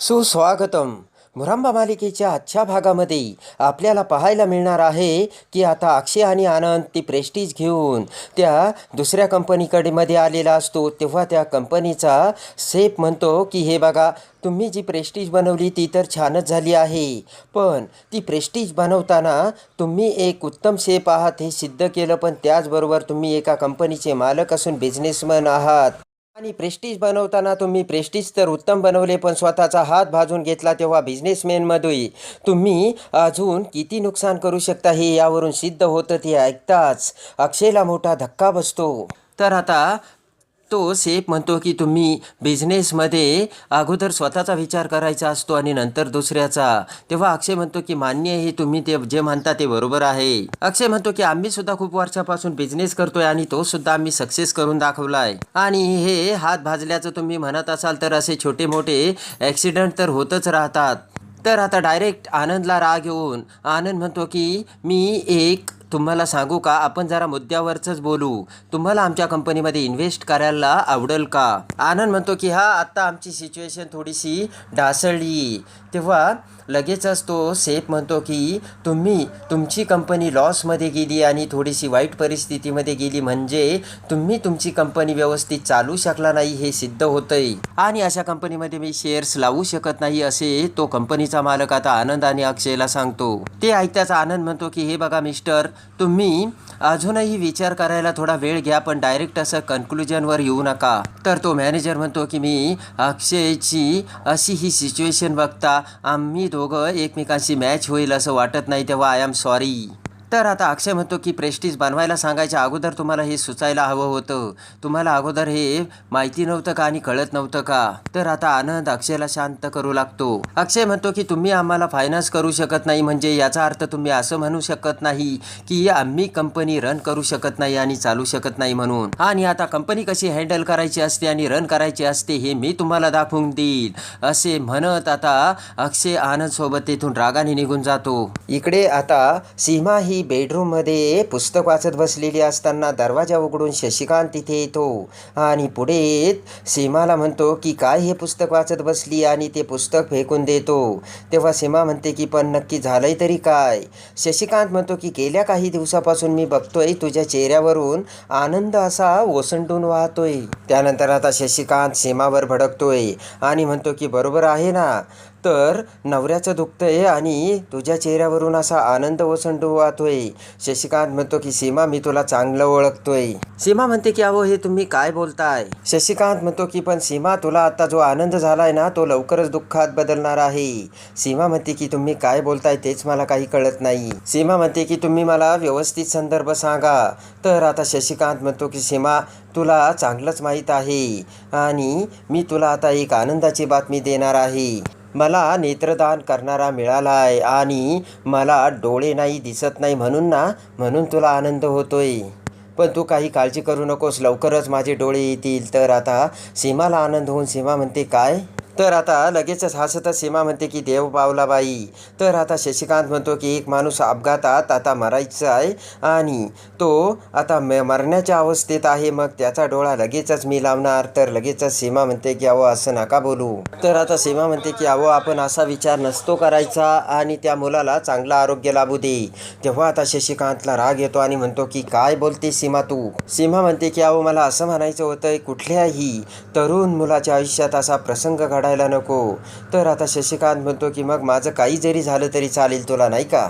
सुस्वागतम. मुरांबा मालिकेच्या आजच्या भागामध्ये आपल्याला पाहायला मिळणार आहे की आता अक्षय आणि आनंद ती प्रेस्टीज घेऊन त्या दुसऱ्या कंपनीकडे मध्ये आलेला असतो. तेव्हा त्या कंपनीचा सेफ म्हणतो की हे बघा तुम्ही जी प्रेस्टीज बनवली ती तर छानच झाली आहे. पण ती प्रेस्टीज बनवताना तुम्ही एक उत्तम सेप आहात हे सिद्ध केलं. पण त्याचबरोबर तुम्ही एका कंपनीचे मालक असून बिझनेसमॅन आहात. आणि प्रेस्टीज बनवताना तुम्ही प्रेस्टीज तर उत्तम बनवले पण स्वतःचा हात भाजून घेतला तेव्हा बिझनेसमॅनमध्ये तुम्ही अजून किती नुकसान करू शकता हे यावरून सिद्ध होतं ते ऐकताच अक्षयला मोठा धक्का बसतो. तर आता तो सेफ म्हणतो की तुम्ही बिझनेसमध्ये अगोदर स्वतःचा विचार करायचा असतो आणि नंतर दुसऱ्याचा. तेव्हा अक्षय म्हणतो की मान्य हे तुम्ही ते जे म्हणता ते बरोबर आहे. अक्षय म्हणतो की आम्ही सुद्धा खूप वर्षापासून बिझनेस करतोय आणि तो सुद्धा आम्ही सक्सेस करून दाखवलाय. आणि हे हात भाजल्याचं तुम्ही म्हणत असाल तर असे छोटे मोठे ॲक्सिडेंट तर होतच राहतात. तर आता डायरेक्ट आनंदला राग येऊन आनंद म्हणतो की मी एक तुम्हाला सांगू का? आपण जरा मुद्द्यावरच बोलू. तुम्हाला आमच्या कंपनीमध्ये इन्व्हेस्ट करायला आवडेल का? आनंद म्हणतो की हा आत्ता आमची सिच्युएशन थोडीशी ढासळली. तेव्हा लगेचच तो सेफ म्हणतो की तुम्ही तुमची कंपनी लॉसमध्ये गेली आणि थोडीशी वाईट परिस्थितीमध्ये गेली म्हणजे तुम्ही तुमची कंपनी व्यवस्थित चालू शकला नाही हे सिद्ध होतंय. आणि अशा कंपनीमध्ये मी शेअर्स लावू शकत नाही असे तो कंपनीचा मालक आता आनंद आणि अक्षयला सांगतो. ते ऐकताच आनंद म्हणतो की हे बघा मिस्टर तुम्ही अजूनही विचार करायला थोडा वेळ घ्या पण डायरेक्ट असं कन्क्लुजनवर येऊ नका. तर तो मॅनेजर म्हणतो की मी अक्षयची अशी ही सिच्युएशन बघता आम्ही दोघं एकमेकांशी मॅच होईल असं वाटत नाही तेव्हा आय एम सॉरी तर आता अक्षय म्हणतो की प्रेस्टीज बनवायला सांगायच्या अगोदर तुम्हाला हे सुचायला हवं होतं. तुम्हाला अगोदर हे माहिती नव्हतं का आणि कळत नव्हतं का? तर आता आनंद अक्षयला शांत करू लागतो. अक्षय म्हणतो की तुम्ही आम्हाला फायनान्स करू शकत नाही म्हणजे याचा अर्थ तुम्ही असं म्हणू शकत नाही की आम्ही कंपनी रन करू शकत नाही आणि चालू शकत नाही म्हणून. आणि आता कंपनी कशी हँडल करायची असते आणि रन करायची असते हे मी तुम्हाला दाखवून देईल असे म्हणत आता अक्षय आनंद सोबत तेथून रागाने निघून जातो. इकडे आता सीमा ही ती बेडरूममध्ये पुस्तक वाचत बसलेली असताना दरवाजा उघडून शशिकांत तिथे येतो. आणि पुढे सीमाला म्हणतो की काय हे पुस्तक वाचत बसली आणि ते पुस्तक फेकून देतो? तेव्हा सीमा म्हणते की पण नक्की झालंय तरी काय? शशिकांत म्हणतो की गेल्या काही दिवसापासून मी बघतोय तुझ्या चेहऱ्यावरून आनंद असा ओसंडून वाहतोय. त्यानंतर आता शशिकांत सीमावर भडकतोय आणि म्हणतो की बरोबर आहे ना? तर नवऱ्याचं दुखतंय आणि तुझ्या चेहऱ्यावरून असा आनंद ओसंडू वाहतोय. शशिकांत म्हणतो की सीमा मी तुला चांगलं ओळखतोय. सीमा म्हणते की अहो हे तुम्ही काय बोलताय? शशिकांत म्हणतो की पण सीमा तुला आता जो आनंद झालाय ना तो लवकरच दुःखात बदलणार आहे. सीमा म्हणते की तुम्ही काय बोलताय तेच मला काही कळत नाही. सीमा म्हणते की तुम्ही मला व्यवस्थित संदर्भ सांगा. तर आता शशिकांत म्हणतो की सीमा तुला चांगलंच माहीत आहे आणि मी तुला आता एक आनंदाची बातमी देणार आहे. मला नेत्रदान करणारा मिळाला आहे आणि मला डोळे नाही दिसत नाही म्हणून ना म्हणून तुला आनंद होतोय. पण तू काही काळजी करू नकोस लवकरच माझे डोळे येतील. तर आता सीमाला आनंद होऊन सीमा म्हणते काय? तर आता लगेचच हसतच सीमा म्हणते की देव पावला बाई तर आता शशिकांत म्हणतो की एक माणूस अपघातात आता मरायचा आहे आणि तो आता म मरण्याच्या अवस्थेत आहे. मग त्याचा डोळा लगेचच मी लावणार. तर लगेचच सीमा म्हणते की अहो असं नका बोलू. तर आता सीमा म्हणते की अहो आपण असा विचार नसतो करायचा आणि त्या मुलाला चांगलं आरोग्य लाभू दे. तेव्हा आता शशिकांतला राग येतो आणि म्हणतो की काय बोलते सीमा तू? सीमा म्हणते की अहो मला असं म्हणायचं होतं कुठल्याही तरुण मुलाच्या आयुष्यात असा प्रसंग घडायला नको. तर आता शशिकांत म्हणतो की मग माझं काही जरी झालं तरी चालेल तुला नाही का?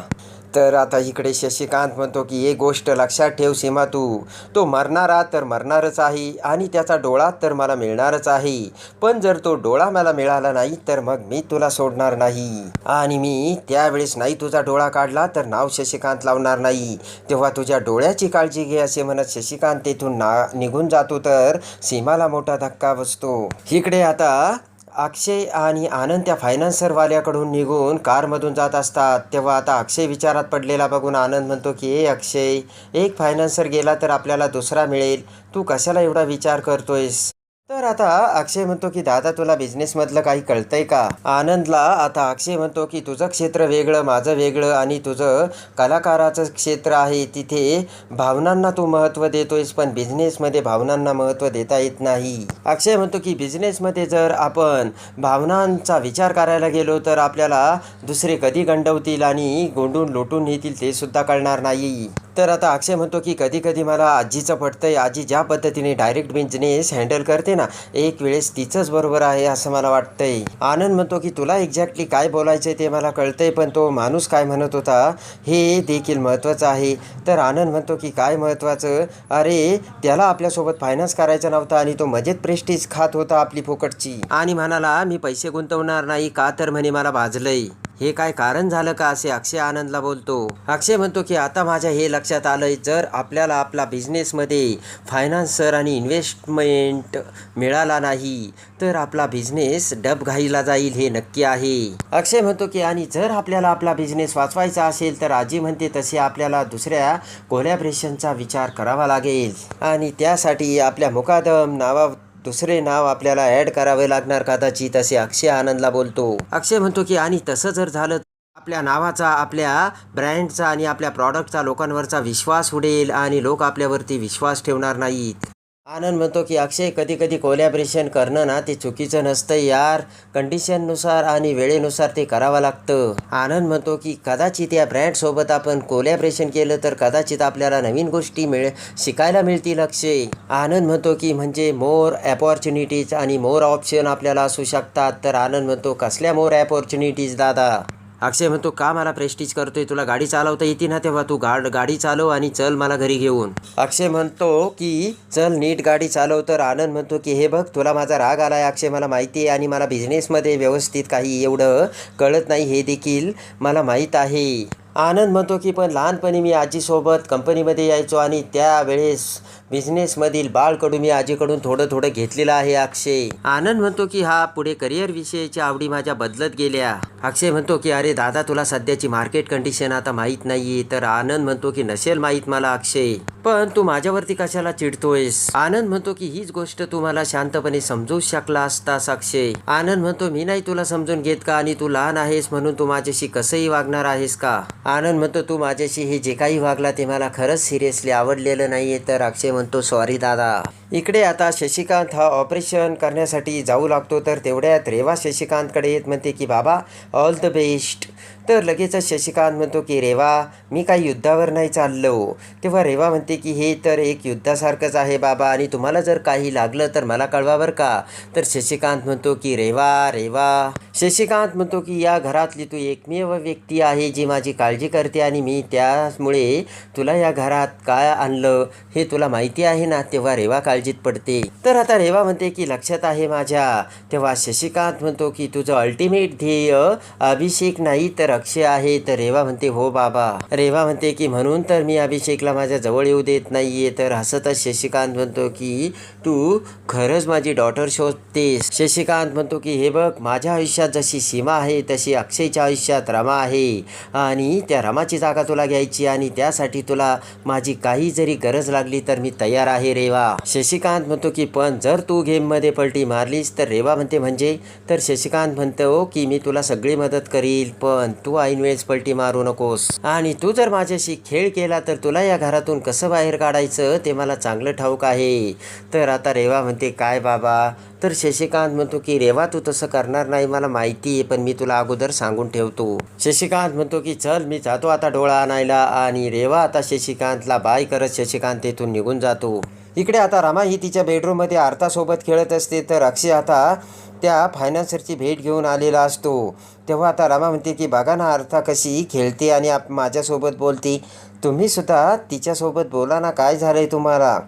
तर आता इकडे शशिकांत म्हणतो की एक गोष्ट लक्षात ठेव सीमा तू. तो मरणारा तर मरणारच आहे आणि त्याचा डोळा तर मला मिळणारच आहे. पण जर तो डोळा मला मिळाला नाही तर मग मी तुला सोडणार नाही. आणि मी त्यावेळेस नाही तुझा डोळा काढला तर नाव शशिकांत लावणार नाही. तेव्हा तुझ्या डोळ्याची काळजी घे असे म्हणत शशिकांत तेथून ना निघून जातो तर सीमाला मोठा धक्का बसतो. इकडे आता अक्षय आणि आनंद त्या फायनान्सरवाल्याकडून निघून कारमधून जात असतात. तेव्हा आता अक्षय विचारात पडलेला बघून आनंद म्हणतो की ए अक्षय एक फायनान्सर गेला तर आपल्याला दुसरा मिळेल. तू कशाला एवढा विचार करतोयस? तर आता अक्षय म्हणतो की दादा तुला बिझनेसमधलं काही कळतंय का? आनंदला आता अक्षय म्हणतो की तुझं क्षेत्र वेगळं माझं वेगळं आणि तुझं कलाकाराचं क्षेत्र आहे. तिथे भावनांना तू महत्त्व देतोयस पण बिझनेसमध्ये भावनांना महत्त्व देता येत नाही. अक्षय म्हणतो की बिझनेसमध्ये जर आपण भावनांचा विचार करायला गेलो तर आपल्याला दुसरे कधी गंडवतील आणि गोंडून लोटून नेतील ते सुद्धा कळणार नाही. तर आता अक्षय म्हणतो की कधी कधी मला आजीचं पटतंय. आजी ज्या पद्धतीने डायरेक्ट बिझनेस हँडल करते ना एक वेळेस तिचंच बरोबर आहे असं मला वाटतंय. आनंद म्हणतो की तुला एक्झॅक्टली काय बोलायचं ते मला कळतंय पण तो माणूस काय म्हणत होता हे देखील महत्त्वाचं आहे. तर आनंद म्हणतो की काय महत्त्वाचं? अरे त्याला आपल्यासोबत फायनान्स करायचा नव्हता आणि तो मजेत प्रेस्टीज खात होता आपली फुकटची. आणि म्हणाला मी पैसे गुंतवणार नाही का तर? म्हणे मला भाजलंय. हे काय कारण झालं का असे अक्षय आनंदला बोलतो? अक्षय म्हणतो की आता माझ्या हे लक्षात आलंय जर आपल्याला आपला बिझनेसमध्ये फायनान्सर आणि इन्व्हेस्टमेंट मिळाला नाही तर आपला बिझनेस डबघाईला जाईल हे नक्की आहे. अक्षय म्हणतो की आणि जर आपल्याला आपला बिझनेस वाचवायचा असेल तर आजी म्हणते तसे आपल्याला दुसऱ्या कोलॅबरेशनचा विचार करावा लागेल. आणि त्यासाठी आपल्या मुकादम नावा दुसरे नाव आपल्याला ॲड करावे लागणार कदाचित असे अक्षय आनंदला बोलतो. अक्षय म्हणतो की आणि तसं जर झालं आपल्या नावाचा आपल्या ब्रँडचा आणि आपल्या प्रॉडक्टचा लोकांवरचा विश्वास उडेल आणि लोक आपल्यावरती विश्वास ठेवणार नाहीत. आनंद म्हणतो की अक्षय कधी कधी कोलॅबरेशन करणं ना ते चुकीचं नसतं यार. कंडिशननुसार आणि वेळेनुसार ते करावं लागतं. आनंद म्हणतो की कदाचित या ब्रँडसोबत आपण कोलॅबरेशन केलं तर कदाचित आपल्याला नवीन गोष्टी मिळ शिकायला मिळतील अक्षय. आनंद म्हणतो की म्हणजे मोर अपॉर्च्युनिटीज आणि मोर ऑप्शन आपल्याला असू शकतात. तर आनंद म्हणतो कसल्या मोर अपॉर्च्युनिटीज दादा? अक्षय म्हणतो का मला प्रेस्टीज करतोय? तुला गाडी चालवता येते ना तेव्हा तू गाड गाडी चालव आणि चल मला घरी घेऊन. अक्षय म्हणतो की चल नीट गाडी चालव. तर आनंद म्हणतो की हे बघ तुला माझा राग आलाय अक्षय मला माहिती आहे आणि मला बिझनेसमध्ये व्यवस्थित काही एवढं कळत नाही हे देखील मला माहीत आहे. आनंद म्हणतो की पण लहानपणी मी आजीसोबत कंपनीमध्ये यायचो आणि त्यावेळेस बिझनेसमधील बाळकडून मी आजीकडून थोडं थोडं घेतलेलं आहे अक्षय. आनंद म्हणतो की हा पुढे करिअर विषयीच्या आवडी माझ्या बदलत गेल्या. अक्षय म्हणतो की अरे दादा तुला सध्याची मार्केट कंडिशन आता माहीत नाहीये. तर आनंद म्हणतो की नसेल माहीत मला अक्षय. पण तू माझ्यावरती कशाला चिडतोयस? आनंद म्हणतो की हीच गोष्ट तू मला शांतपणे समजू शकला असतास अक्षय. आनंद म्हणतो मी नाही तुला समजून घेत का? आणि तू लहान आहेस म्हणून तू माझ्याशी कसंही वागणार आहेस का? आनंद म्हणतो तू माझ्याशी हे जे काही वागला ते मला खरंच सिरियसली आवडलेलं नाहीये. तर अक्षय म्हणतो सॉरी दादा इकडे आता शशिकांत हा ऑपरेशन करण्यासाठी जाऊ लागतो तर तेवढ्यात रेवा शशिकांतकडे येत म्हणते की बाबा ऑल द बेस्ट तर लगेचच शशिकांत म्हणतो की रेवा मी काही युद्धावर नाही चाललो. तेव्हा रेवा म्हणते की हे तर एक युद्धासारखंच आहे बाबा आणि तुम्हाला जर काही लागलं तर मला कळवा बरं का? तर शशिकांत म्हणतो की रेवा रेवा. शशिकांत म्हणतो की या घरातली तू एकमेव व्यक्ती आहे जी माझी काळजी करते आणि मी त्यामुळे तुला या घरात काय आणलं हे तुला माहिती आहे ना? तेव्हा रेवा काळजी काळजीत पडते. तर आता रेवा म्हणते की लक्षात आहे माझ्या. तेव्हा शशिकांत म्हणतो की तुझं अल्टिमेट ध्येय अभिषेक नाही तर अक्षय आहे. तर रेवा म्हणते हो बाबा. रेवा म्हणते की म्हणून तर मी अभिषेकला माझ्या जवळ येऊ देत नाहीये. तर हसतच शशिकांत म्हणतो की तू खरंच माझी डॉटर शोधतेस. शशिकांत म्हणतो की हे बघ माझ्या आयुष्यात जशी सीमा आहे तशी अक्षयच्या आयुष्यात रमा आहे. आणि त्या रमाची जागा तुला घ्यायची आणि त्यासाठी तुला माझी काही जरी गरज लागली तर मी तयार आहे रेवा. शशिकांत म्हणतो की पण जर तू गेममध्ये पलटी मारलीस तर रेवा म्हणते म्हणजे तर शशिकांत म्हणतो की मी तुला सगळी मदत करील पण तू ऐनवेळेस पलटी मारू नकोस. आणि तू जर माझ्याशी खेळ केला तर तुला या घरातून कसं बाहेर काढायचं ते मला चांगलं ठाऊक आहे. तर आता रेवा म्हणते काय बाबा? तर शशिकांत म्हणतो की रेवा तू तसं करणार नाही मला माहिती आहे पण मी तुला अगोदर सांगून ठेवतो. शशिकांत म्हणतो की चल मी जातो आता डोळा आणायला. आणि रेवा आता शशिकांतला बाय करत शशिकांत तेथून निघून जातो. इकडे आता रमा ही तिच्या बेडरूममध्ये आरतासोबत खेळत असते तर अक्षय आता त्या फायनान्सरची भेट घेऊन आलेला असतो. तेव्हा आता रमा म्हणते की बघा ना अर्था कशी खेळते आणि आप माझ्यासोबत बोलते. तुम्ही सुद्धा तिच्यासोबत बोला ना काय झालं आहे तुम्हाला?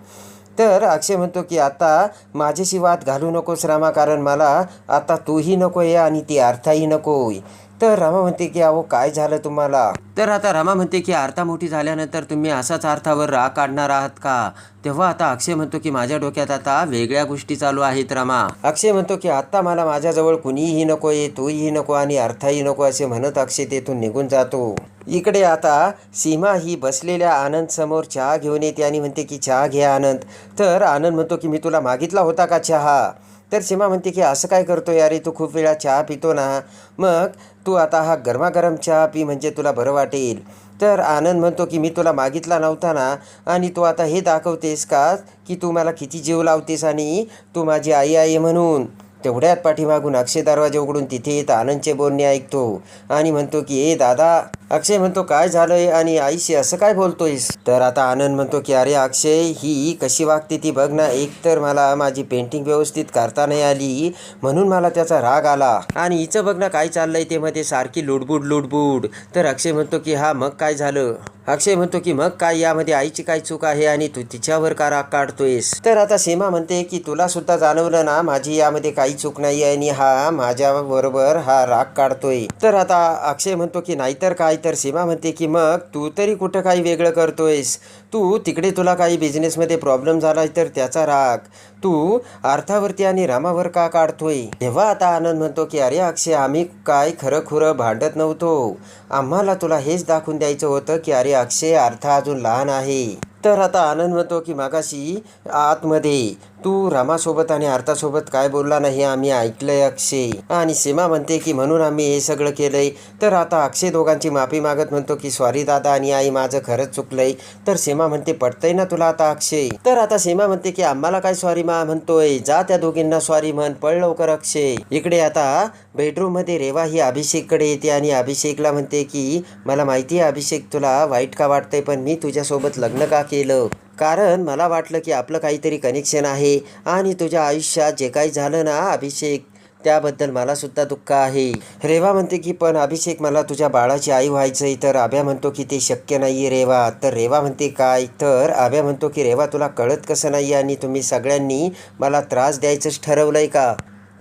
तर अक्षय म्हणतो की आता माझ्याशी वाद घालू नकोस रामा कारण मला आता तूही नको आहे आणि ती अर्थाही नको आहे तर रमा म्हणते की अहो काय झालं तुम्हाला? तर आता रमा म्हणते की आर्था मोठी झाल्यानंतर तुम्ही असाच अर्थावर राग काढणार आहात का? तेव्हा आता अक्षय म्हणतो की माझ्या डोक्यात आता वेगळ्या गोष्टी चालू आहेत रमा. अक्षय म्हणतो की आता मला माझ्याजवळ कुणीही नकोय तूही नको आणि अर्थाही नको असे म्हणत अक्षय तेथून निघून जातो. इकडे आता सीमा ही बसलेल्या आनंद समोर चहा घेऊन येते आणि म्हणते की चहा घे आनंद. तर आनंद म्हणतो की मी तुला मागितला होता का चहा? तर सीमा म्हणते की असं काय करतो यारे तू खूप वेळा चहा पितो ना. मग तू आता हा गरमागरम चहा पी म्हणजे तुला बरं वाटेल. तर आनंद म्हणतो की मी तुला मागितला नव्हता ना आणि तू आता हे दाखवतेस का की तू मला किती जीव लावतेस आणि तू माझी आई आई म्हणून. तेवढ्यात पाठीमागून अक्षय दरवाजे उघडून तिथे येत आनंदचे बोलणे ऐकतो आणि म्हणतो की ए दादा अक्षय म्हणतो काय झालंय आणि आईशी असं काय बोलतोयस? तर आता आनंद म्हणतो की अरे अक्षय ही कशी वागते ती बघ ना एक तर मला माझी पेंटिंग व्यवस्थित करता नाही आली म्हणून मला त्याचा राग आला. आणि हिचं बघ ना काय चाललंय ते मध्ये सारखी लुडबुड लुडबुड. तर अक्षय म्हणतो की हा मग काय झालं? अक्षय म्हणतो की मग काय यामध्ये आईची काय चूक आहे आणि तू तिच्यावर का राग काढतोयस? तर आता सीमा म्हणते की तुला सुद्धा जाणवलं ना माझी यामध्ये काही चूक नाही आणि हा माझ्या बरोबर हा राग काढतोय. तर आता अक्षय म्हणतो की नाहीतर काय? तर सीमा म्हणते की मग तू तरी कुठं काही वेगळं करतोयस? तू तिकडे तुला काही बिझनेसमध्ये प्रॉब्लेम झाला तर त्याचा राग. तू अर्थावरती आणि रामावर का काढतोय? तेव्हा आता आनंद म्हणतो की अरे अक्षय आम्ही काय खरं खुरं भांडत नव्हतो. आम्हाला तुला हेच दाखवून द्यायचं होतं की अरे अक्षय अर्थ अजून लहान आहे. तर आता आनंद म्हणतो की मागाशी आतमध्ये तू रामासोबत आणि अर्थासोबत काय बोलला नाही आम्ही ऐकलंय अक्षय. आणि सीमा म्हणते की म्हणून आम्ही हे सगळं केलंय. तर आता अक्षय दोघांची माफी मागत म्हणतो की सॉरी दादा आणि आई माझं खरंच चुकलंय. तर सीमा म्हणते पटतंय ना तुला आता अक्षय? तर आता सीमा म्हणते की आम्हाला काय सॉरी मा म्हणतोय? जा त्या दोघींना सॉरी म्हण पळ लवकर अक्षय. इकडे आता बेडरूममध्ये रेवा ही अभिषेककडे येते आणि अभिषेकला म्हणते की मला माहिती आहे अभिषेक तुला वाईट का वाटतंय पण मी तुझ्यासोबत लग्न का केलं. कारण मला वाटलं की आपलं काहीतरी कनेक्शन आहे आणि तुझ्या आयुष्यात जे काही झालं ना अभिषेक त्याबद्दल मला सुद्धा दुःख आहे. रेवा म्हणते की पण अभिषेक मला तुझ्या बाळाची आई व्हायचंय तर आभ्या म्हणतो की ते शक्य नाही रेवा. तर रेवा म्हणते काय? तर आभ्या म्हणतो की रेवा तुला कळत कसं नाही आणि तुम्ही सगळ्यांनी मला त्रास द्यायचंच ठरवलंय का?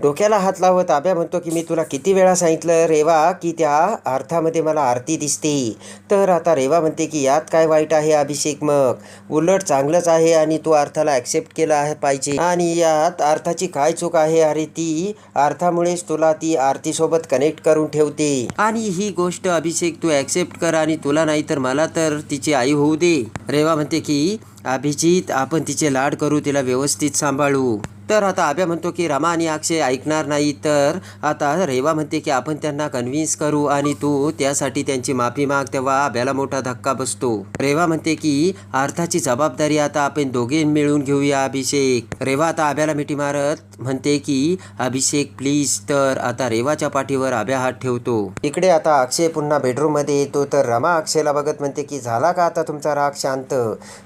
डोक्याला हात लावत आब्या म्हणतो की मी तुला किती वेळा सांगितलं रेवा की त्या अर्थामध्ये मला आरती दिसते. तर आता रेवा म्हणते की यात काय वाईट आहे अभिषेक मग? उलट चांगलंच आहे आणि तू अर्थाला ॲक्सेप्ट केला आहे पाहिजे. आणि यात अर्थाची काय चूक आहे? अरे ती अर्थामुळेच तुला ती आरतीसोबत कनेक्ट करून ठेवते. आणि ही गोष्ट अभिषेक तू ॲक्सेप्ट कर आणि तुला नाही तर मला तर तिची आई होऊ दे. रेवा म्हणते की अभिजित आपण तिचे लाड करू तिला व्यवस्थित सांभाळू. तर आता आब्या म्हणतो की रमा आणि अक्षय ऐकणार नाही तर आता रेवा म्हणते की आपण त्यांना कन्व्हिन्स करू आणि तू त्यासाठी त्यांची माफी माग. तेव्हा आब्याला मोठा धक्का बसतो. रेवा म्हणते की अर्थाची जबाबदारी आता आपण दोघे मिळून घेऊया अभिषेक. रेवा आता आब्याला मिठी मारत म्हणते की अभिषेक प्लीज तर आता रेवाच्या पाठीवर आब्या हात ठेवतो. इकडे आता अक्षय पुन्हा बेडरूममध्ये येतो. तर रमा अक्षयला बघत म्हणते की झाला का आता तुमचा राग शांत?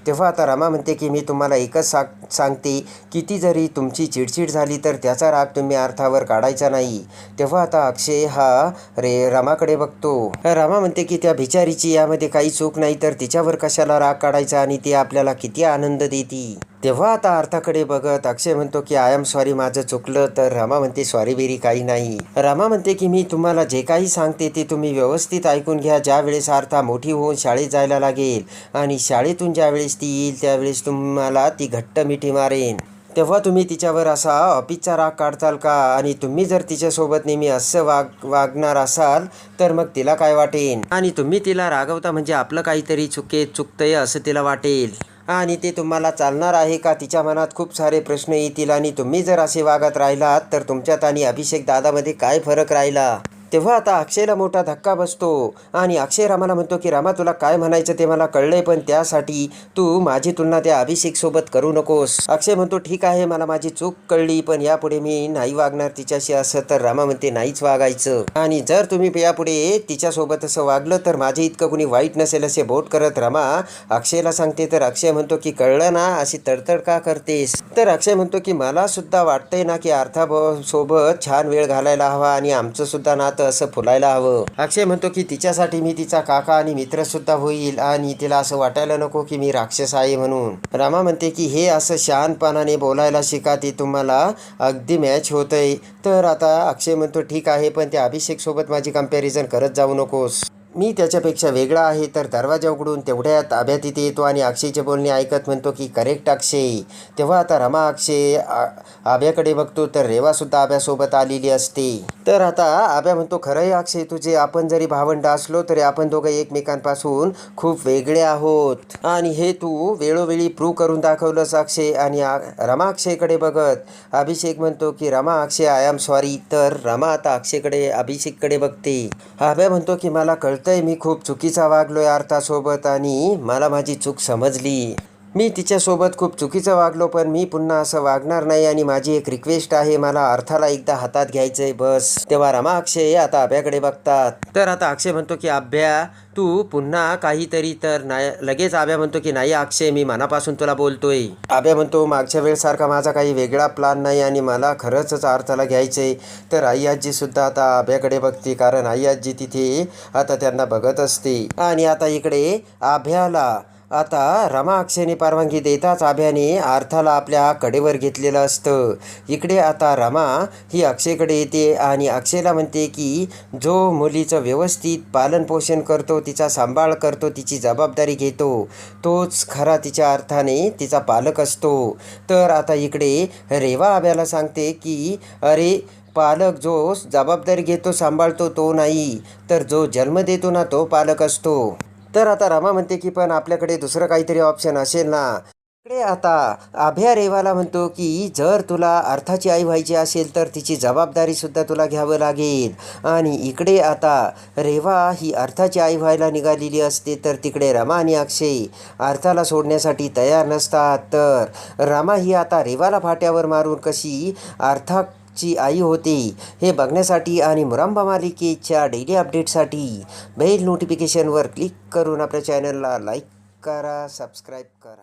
तेव्हा आता रमा म्हणते की मी तुम्हाला एकच सांग सांगते. किती जरी तुम तुमची चिडचिड झाली तर त्याचा राग तुम्ही अर्थावर काढायचा नाही. तेव्हा आता अक्षय हा रे रामाकडे बघतो. रामा म्हणते की त्या भिचारीची यामध्ये काही चूक नाही तर तिच्यावर कशाला राग काढायचा आणि ती आपल्याला किती आनंद देती? तेव्हा आता अर्थाकडे बघत अक्षय म्हणतो की आय एम सॉरी माझं चुकलं. तर रामा म्हणते सॉरी बिरी काही नाही. रामा म्हणते की मी तुम्हाला जे काही सांगते ते तुम्ही व्यवस्थित ऐकून घ्या. ज्या वेळेस अर्था मोठी होऊन शाळेत जायला लागेल आणि शाळेतून ज्या वेळेस ती येईल त्यावेळेस तुम्हाला ती घट्ट मिठी मारेन. तेव्हा तुम्ही तिच्यावर असा ऑफिसचा राग काढताल का? आणि तुम्ही जर तिच्यासोबत नेहमी असं वाग वागणार असाल तर मग तिला काय वाटेल? आणि तुम्ही तिला रागवता म्हणजे आपलं काहीतरी चुके चुकतंय असं तिला वाटेल. आणि ते तुम्हाला चालणार आहे का? तिच्या मनात खूप सारे प्रश्न येतील आणि तुम्ही जर असे वागत राहिलात तर तुमच्यात आणि अभिषेक दादामध्ये काय फरक राहिला? तेव्हा आता अक्षयला मोठा धक्का बसतो. आणि अक्षय रामाला म्हणतो की रामा तुला काय म्हणायचं ते मला कळलंय पण त्यासाठी तू माझी तुलना त्या अभिषेक सोबत करू नकोस. अक्षय म्हणतो ठीक आहे मला माझी चूक कळली पण यापुढे मी नाही वागणार तिच्याशी असं. तर रामा म्हणते नाहीच वागायचं. आणि जर तुम्ही यापुढे तिच्यासोबत असं वागलं तर माझे इतकं कुणी वाईट नसेल असे बोट करत रामा अक्षयला सांगते. तर अक्षय म्हणतो की कळलं ना अशी तडतड का करतेस? तर अक्षय म्हणतो की मला सुद्धा वाटतंय ना की अर्था सोबत छान वेळ घालायला हवा आणि आमचं सुद्धा नातं नातं असं फुलायला हवं. अक्षय म्हणतो की तिच्यासाठी मी तिचा काका आणि मित्र सुद्धा होईल आणि तिला असं वाटायला नको की मी राक्षस आहे म्हणून. रामा म्हणते की हे असं शहानपणाने बोलायला शिका ते तुम्हाला अगदी मॅच होतंय. तर आता अक्षय म्हणतो ठीक आहे पण त्या अभिषेक सोबत माझी कंपॅरिझन करत जाऊ नकोस. मी त्याच्यापेक्षा वेगळा आहे तर दरवाजा उघडून तेवढ्यात आभ्या तिथे येतो आणि अक्षयचे बोलणे ऐकत म्हणतो की करेक्ट अक्षय. तेव्हा आता रमा अक्षय आभ्याकडे बघतो तर रेवासुद्धा आभ्यासोबत आलेली असते. तर आता आभ्या म्हणतो खरं आहे अक्षय तुझे आपण जरी भावंड असलो तरी आपण दोघं एकमेकांपासून खूप वेगळे आहोत. आणि हे तू वेळोवेळी प्रूव्ह करून दाखवलंस अक्षय आणि आ- रमा अक्षयकडे बघत अभिषेक म्हणतो की Rama Akshay I am sorry तर रमा आता अक्षयकडे अभिषेककडे बघते. आभ्या म्हणतो की मला वाटतंय मी खूप चुकीचा वागलोय अर्थासोबत आणि मला माझी चूक समजली. मी तिच्यासोबत खूप चुकीचं वागलो पण मी पुन्हा असं वागणार नाही आणि माझी एक रिक्वेस्ट आहे मला अर्थाला एकदा हातात घ्यायचंय बस. तेव्हा रमा अक्षय आता अभ्याकडे बघतात. तर आता अक्षय म्हणतो की अभ्या तू पुन्हा काहीतरी तर नाही लगेच आभ्या म्हणतो की नाही अक्षय मी मनापासून तुला बोलतोय. आभ्या म्हणतो मागच्या वेळसारखा माझा काही वेगळा प्लान नाही आणि मला खरंच अर्थाला घ्यायचंय. तर आई आजी सुद्धा आता आभ्याकडे बघते कारण आई आजी तिथे आता त्यांना बघत असते. आणि आता इकडे आभ्याला आता रमा अक्षयने परवानगी देताच आभ्याने अर्थाला आपल्या कडेवर घेतलेलं असतं. इकडे आता रमा ही अक्षयकडे येते आणि अक्षयला म्हणते की जो मुलीचं व्यवस्थित पालनपोषण करतो तिचा सांभाळ करतो तिची जबाबदारी घेतो तोच खरा तिच्या अर्थाने तिचा पालक असतो. तर आता इकडे रेवा आभ्याला सांगते की अरे पालक जो जबाबदारी घेतो सांभाळतो तो नाही. तर जो जन्म देतो ना तो पालक असतो. तर आता रमा म्हणते की पण आपल्याकडे दुसरं काहीतरी ऑप्शन असेल ना. इकडे आता अभ्या रेवाला म्हणतो की जर तुला अर्थाची आई व्हायची असेल तर तिची जबाबदारीसुद्धा तुला घ्यावं लागेल. आणि इकडे आता रेवा ही अर्थाची आई व्हायला निघालेली असते तर तिकडे रमा आणि अक्षय अर्थाला सोडण्यासाठी तयार नसतात. तर रमा ही आता रेवाला फाट्यावर मारून कशी अर्था ची आई होते. हे बघण्यासाठी आणि मुरांबा मालिकेच्या डेली अपडेटसाठी बेल नोटिफिकेशनवर क्लिक करून आपल्या चॅनलला लाईक करा सबस्क्राईब करा.